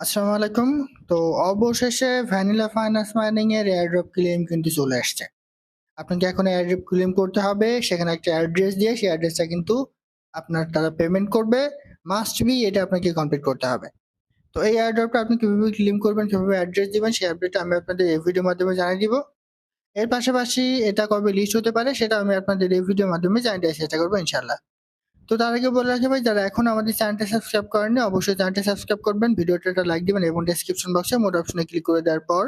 আসসালামু আলাইকুম। তো অবশেষে ভ্যানিলা ফাইন্যান্স মাইনিং এর এয়ারড্রপ ক্লেম কিন্তু চলে আসছে। আপনাকে এখন এয়ারড্রপ ক্লেম করতে হবে। সেখানে একটা অ্যাড্রেস দিয়ে সেই অ্যাড্রেসটা কিন্তু আপনার তারা পেমেন্ট করবে। মাস্ট বি এটা আপনাকে কমপ্লিট করতে হবে। তো এই এয়ারড্রপটা আপনি কীভাবে ক্লেম করবেন, কীভাবে অ্যাড্রেস দিবেন সেই আপডেটটা আমি আপনাদের এই ভিডিওর মাধ্যমে জানিয়ে দিব। এর পাশাপাশি এটা কবে লিস্ট হতে পারে সেটা আমি আপনাদের এই ভিডিওর মাধ্যমে জানিয়ে দেওয়ার চেষ্টা করব ইনশাআল্লাহ। তো তার আগে বলে রাখি ভাই, যারা এখন আমাদের চ্যানেলটা সাবস্ক্রাইব করেননি, অবশ্যই চ্যানেলটা সাবস্ক্রাইব করবেন, ভিডিওটা একটা লাইক দিবেন এবং ডেসক্রিপশন বক্সে মোট অপশনে ক্লিক করে দেওয়ার পর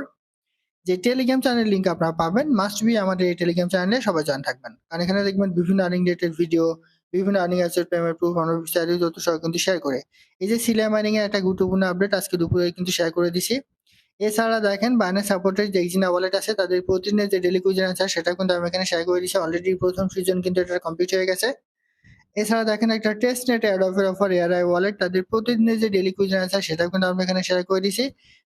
যে টেলিগ্রাম চ্যানেল লিঙ্ক আপনারা পাবেন মাস্ট বি আমাদের এই টেলিগ্রাম চ্যানেলে সবাই জয়েন থাকবেন। কারণ এখানে দেখবেন বিভিন্ন আর্নিং রিলেটেড ভিডিও বিভিন্ন আর্নিং অ্যাসেট পেমেন্ট প্রুফ আমরা বিস্তারিত তথ্য সহ কিন্তু শেয়ার করে। এই যে সিলিয়া মাইনিং এর একটা গুরুত্বপূর্ণ আপডেট আজকে দুপুরে কিন্তু শেয়ার করে দিছি। এছাড়া দেখেন বাইনান্স সাপোর্টের যে এক্সিনা ওয়ালেট আছে, তাদের প্রতিদিনের যে ডেলি কুইজন আছে সেটা কিন্তু আমি এখানে শেয়ার করে দিচ্ছি অলরেডি প্রথম সিজন কিন্তু এটা কমপ্লিট হয়ে গেছে। এছাড়া দেখেন একটা টেস্ট নেট অ্যাড অফের এআরআই ওয়ালেট তাদের প্রতিদিনের যে ডেলি কুইজন আছে সেটাও কিন্তু আমরা এখানে শেয়ার করে দিছি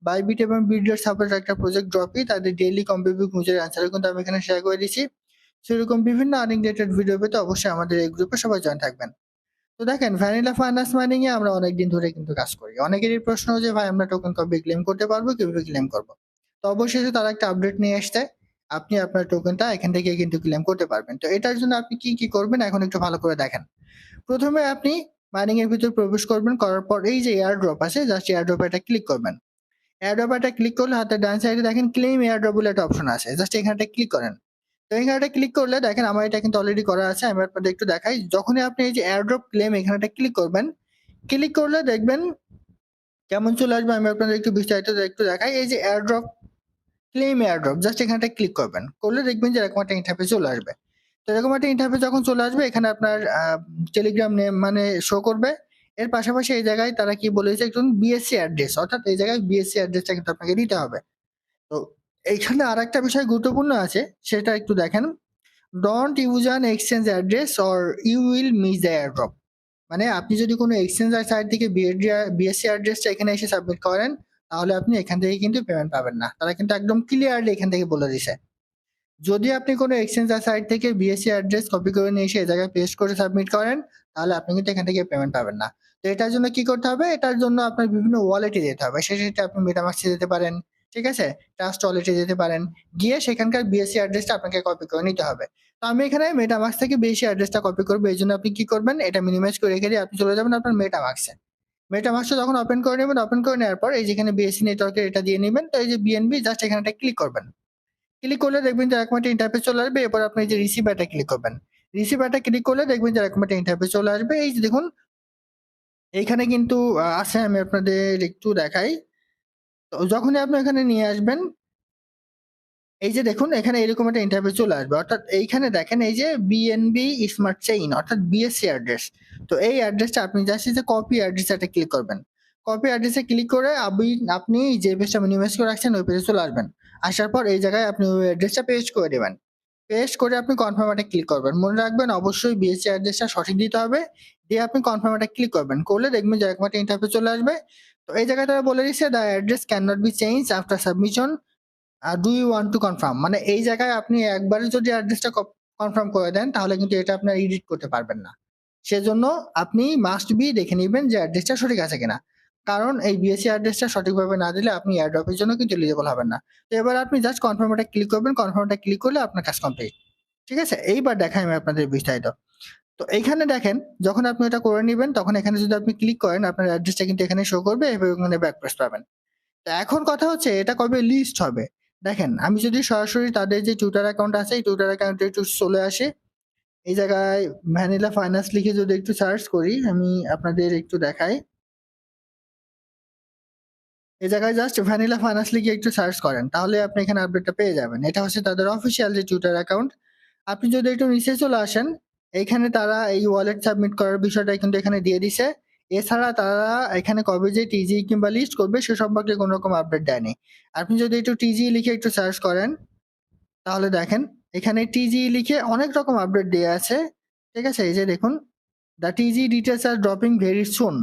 বাইবিট এবং বিডের সাপোর্ট একটা প্রজেক্ট ড্রপই তাদের ডেলি কম্পিটিভ কুইজের অ্যান্সারও কিন্তু আমি এখানে শেয়ার করে দিছি সেরকম বিভিন্ন আর্নিং রিলেটেড ভিডিও পেতে অবশ্যই আমাদের এই গ্রুপে সবাই জয়েন থাকবেন। তো দেখেন ভ্যানিলা ফাইন্যান্স মাইনিং এ আমরা অনেকদিন ধরে কিন্তু কাজ করি। অনেকেরই প্রশ্ন যে, ভাই, আমরা টোকেন কবে ক্লেম করতে পারব, কীভাবে ক্লেম করব? তো অবশেষে তারা একটা আপডেট নিয়ে আসছে আপনি আপনার টোকেনটা এখান থেকে কিন্তু ক্লেম করতে পারবেন। তো এটার জন্য আপনি কি কি করবেন? এখন একটু ভালো করে দেখেন। প্রথমে আপনি মাইনিং এর ভিতর প্রবেশ করবেন, করার পর এই যে এয়ার ড্রপ আছে জাস্ট এয়ার ড্রপ এটা ক্লিক করবেন। এয়ার ড্রপ এটা ক্লিক করলে হাতের ডান সাইডে দেখেন ক্লেম এয়ার ড্রপ বলে একটা অপশন আছে। জাস্ট এখানটা ক্লিক করেন। তো এখানটা ক্লিক করলে দেখেন আমার এটা কিন্তু অলরেডি করা আছে, আমি আপনাদের একটু দেখাই। যখনই আপনি এই যে এয়ার ড্রপ ক্লেম এখানটা ক্লিক করবেন ক্লিক করলে দেখবেন কেমন চলে আসবে, আমি আপনাদের একটু বিস্তারিত একটু দেখাই। এই যে airdrop claim airdrop just এখানটা ক্লিক করবেন। করলে দেখবেন যে এরকম একটা ইন্টারফেস চলে আসবে। তো এরকম একটা ইন্টারফেস যখন চলে আসবে, এখানে আপনার টেলিগ্রাম নেম মানে শো করবে। এর পাশাপাশি এই জায়গায় তারা কি বলেছে, একজন বিএসসি অ্যাড্রেস অর্থাৎ এই জায়গায় বিএসসি অ্যাড্রেসটা কিন্তু আপনাকে দিতে হবে। তো এইখানে আর একটা বিষয় গুরুত্বপূর্ণ আছে, সেটা একটু দেখেন। Don't use an exchange address or you will miss the airdrop মানে আপনি যদি কোনো এক্সচেঞ্জ সাইট থেকে বিএসসি অ্যাড্রেসটা এখানে এসে সাবমিট করেন তাহলে আপনি এখান থেকে কিন্তু পেমেন্ট পাবেন না। তারা কিন্তু একদম ক্লিয়ারলি এখান থেকে বলে দিছে। যদি আপনি কোনো এক্সচেঞ্জ সাইট থেকে বিএসসি অ্যাড্রেস কপি করে নিয়ে এসে এই জায়গায় পেস্ট করে সাবমিট করেন, তাহলে আপনি কিন্তু এখান থেকে পেমেন্ট পাবেন না। তো এটার জন্য কি করতে হবে? এটার জন্য আপনার বিভিন্ন ওয়ালেটে যেতে হবে। সেটা আপনি মেটামাক্সে যেতে পারেন, ঠিক আছে? ট্রাস্ট ওয়ালেটে যেতে পারেন। গিয়ে সেখানকার বিএসসি অ্যাড্রেসটা আপনাকে কপি করে নিতে হবে। তো আমি এখানে মেটামাক্স থেকে বিএসসি অ্যাড্রেসটা কপি করব। এই জন্য আপনি কি করবেন? এটা মিনিমাইজ করে রেখে দিয়ে আপনি চলে যাবেন আপনার মেটামাক্সে মেটামাক্সটা যখন ওপেন করে নেবেন ওপেন করে নেওয়ার পর এই যেখানে বিএসসি নেটওয়ার্কের এটা দিয়ে নেবেন, তো এই যে বিএনবি জাস্ট এখানে ক্লিক করবেন। ক্লিক করলে দেখবেন যে এরকম একটা ইন্টারফেস চলে আসবে, এরপর আপনি যে রিসিভারটা ক্লিক করবেন। রিসিভারটা ক্লিক করলে দেখবেন যে এরকম একটা ইন্টারফেস চলে আসবে। এই যে দেখুন এইখানে কিন্তু আছে, আমি আপনাদের একটু দেখাই। তো যখনই আপনি এখানে নিয়ে আসবেন এই যে দেখুন, এখানে এরকম একটা ইন্টারভিউ চলে আসবে। অর্থাৎ এইখানে দেখেন, এই যে বিএনবি স্মার্ট চেইন অর্থাৎ বিএসসি অ্যাড্রেস তো এই অ্যাড্রেসটা আপনি জাস্ট যে কপি অ্যাড্রেস একটা ক্লিক করবেন। কপি অ্যাড্রেসে ক্লিক করে আপনি আপনি যে পেজটা মিনিমাইজ করে রাখছেন, ওই পেজে চলে আসবেন। আসার পর এই জায়গায় আপনি ওই অ্যাড্রেসটা পেস্ট করে দেবেন। পেস্ট করে আপনি কনফার্ম একটা ক্লিক করবেন। মনে রাখবেন অবশ্যই বিএসসি অ্যাড্রেসটা সঠিক দিতে হবে। দিয়ে আপনি কনফার্ম একটা ক্লিক করবেন। করলে দেখবেন যে একটা ইন্টারফেস চলে আসবে। তো এই জায়গায় তারা বলে দিচ্ছে the address can not be change after submission do you want to confirm মানে এই জায়গায় আপনি একবারে যদি অ্যাড্রেসটা কনফার্ম করে দেন, তাহলে কিন্তু এটা আপনার এডিট করতে পারবেন না। সেজন্য আপনি মাস্ট বি দেখে নেবেন যে অ্যাড্রেসটা সঠিক আছে কিনা। কারণ এই বিএসসি অ্যাড্রেসটা সঠিকভাবে না দিলে আপনি এয়ারড্রপের জন্য কিন্তু এলিজিবল হবেন না। তো এবার আপনি জাস্ট কনফার্মটা ক্লিক করবেন কনফার্মটা ক্লিক করলে আপনার কাজ কমপ্লিট ঠিক আছে? এইবার দেখাই আমি আপনাদের বিস্তারিত। তো এইখানে দেখেন, যখন আপনি এটা করে নেবেন, তখন এখানে যদি আপনি ক্লিক করেন, আপনার অ্যাড্রেসটা কিন্তু এখানে শো করবে এবং এখানে ব্যাক প্রেস পাবেন। তো এখন কথা হচ্ছে, এটা কবে লিস্ট হবে? দেখেন, আমি যদি সরাসরি তাদের যে টুইটার অ্যাকাউন্ট আছে, এই টুইটার অ্যাকাউন্টে একটু চলে আসে। এই জায়গায় ভ্যানিলা ফাইন্যান্স লিখে যদি একটু সার্চ করি, আমি আপনাদের একটু দেখাই। এই জায়গায় জাস্ট ভ্যানিলা ফাইন্যান্স লিখে একটু সার্চ করেন, তাহলে আপনি এখানে আপডেটটা পেয়ে যাবেন। এটা হচ্ছে তাদের অফিসিয়াল যে টুইটার অ্যাকাউন্ট আপনি যদি একটু নিচে চলে আসেন, এইখানে তারা এই ওয়ালেট সাবমিট করার বিষয়টা কিন্তু এখানে দিয়ে দিছে। এছাড়া তারা এখানে কবে যে টিজি কিংবা লিস্ট করবে সে সম্পর্কে কোনো রকম আপডেট দেয়নি। আপনি যদি একটু টিজি লিখে একটু সার্চ করেন, তাহলে দেখেন, এখানে টিজি লিখে অনেক রকম আপডেট দেওয়া আছে। ঠিক আছে, এই যে দেখুন the TG details are dropping very soon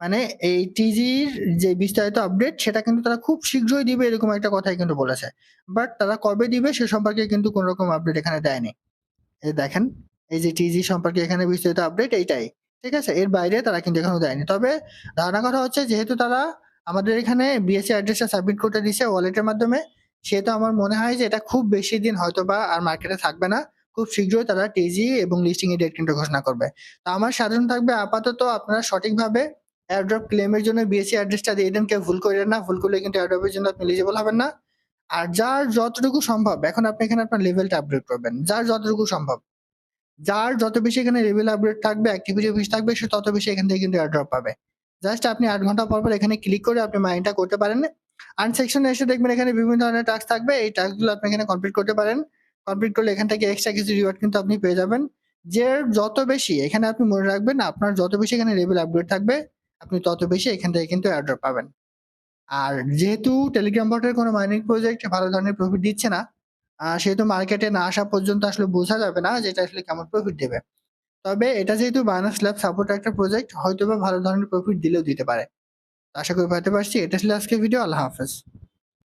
মানে এই টিজির যে বিস্তারিত আপডেট সেটা কিন্তু তারা খুব শীঘ্রই দিবে এরকম একটা কথাই কিন্তু বলেছে। বাট তারা কবে দিবে সে সম্পর্কে কিন্তু কোনো রকম আপডেট এখানে দেয়নি। এই দেখেন, এই যে টিজি সম্পর্কে এখানে বিস্তারিত আপডেট এইটাই। ঠিক আছে? এর বাইরে তারা কিন্তু এখনও দেয়নি। তবে ধারণা কথা হচ্ছে যেহেতু তারা আমাদের এখানে বিএসসি অ্যাড্রেসটা সাবমিট করতে দিছে ওয়ালেটের মাধ্যমে, সেহেতু আমার মনে হয় যে এটা খুব বেশি দিন হয়তো বা আর মার্কেটে থাকবে না। খুব শীঘ্রই তারা টিজি এবং লিস্টিং এর ডেট কিন্তু ঘোষণা করবে। তো আমার সাধারণ থাকবে, আপাতত আপনারা সঠিকভাবে এয়ারড্রপ ক্লেমের জন্য বিএসসি অ্যাড্রেসটা দিয়ে দেন, কেউ ভুল করেন না, ভুল করলে কিন্তু এয়ারড্রপের জন্য আপনি এলিজিবল হবেন না। আর যার যতটুকু সম্ভব, এখন আপনি এখানে আপনার লেভেলটা আপডেট করবেন, যার যতটুকু সম্ভব। যার যত বেশি এখানে লেভেল আপডেট থাকবে অ্যাক্টিভিটি বেশি থাকবে, সে তত বেশি এখান থেকে কিন্তু এয়ারড্রপ পাবে। জাস্ট আপনি আট ঘণ্টা পর পর এখানে ক্লিক করে আপনি মাইন্ডটা করতে পারেন। আর্ন সেকশনে এসে দেখবেন এখানে বিভিন্ন ধরনের টাস্ক থাকবে। এই টাস্কগুলো আপনি এখানে কমপ্লিট করতে পারেন। কমপ্লিট করলে এখান থেকে এক্সট্রা কিছু রিওয়ার্ড কিন্তু আপনি পেয়ে যাবেন। যে যত বেশি এখানে আপনি মনে রাখবেন, আপনার যত বেশি এখানে লেভেল আপডেট থাকবে, আপনি তত বেশি এখান থেকে কিন্তু এয়ারড্রপ পাবেন। আর যেহেতু টেলিগ্রাম বটের কোনো মাইনিং প্রজেক্ট ভালো ধরনের প্রফিট দিচ্ছে না সেহেতু মার্কেটে না আসা পর্যন্ত আসলে বোঝা যাবে না যেটা আসলে কেমন প্রফিট দেবে। তবে এটা যেহেতু বায়ানাস ল্যাব সাপোর্ট একটা প্রজেক্ট হয়তো বা ভালো ধরনের প্রফিট দিলেও দিতে পারে। আশা করি পাইতে পারছি। এটা ছিল আজকে ভিডিও আল্লাহ হাফেজ।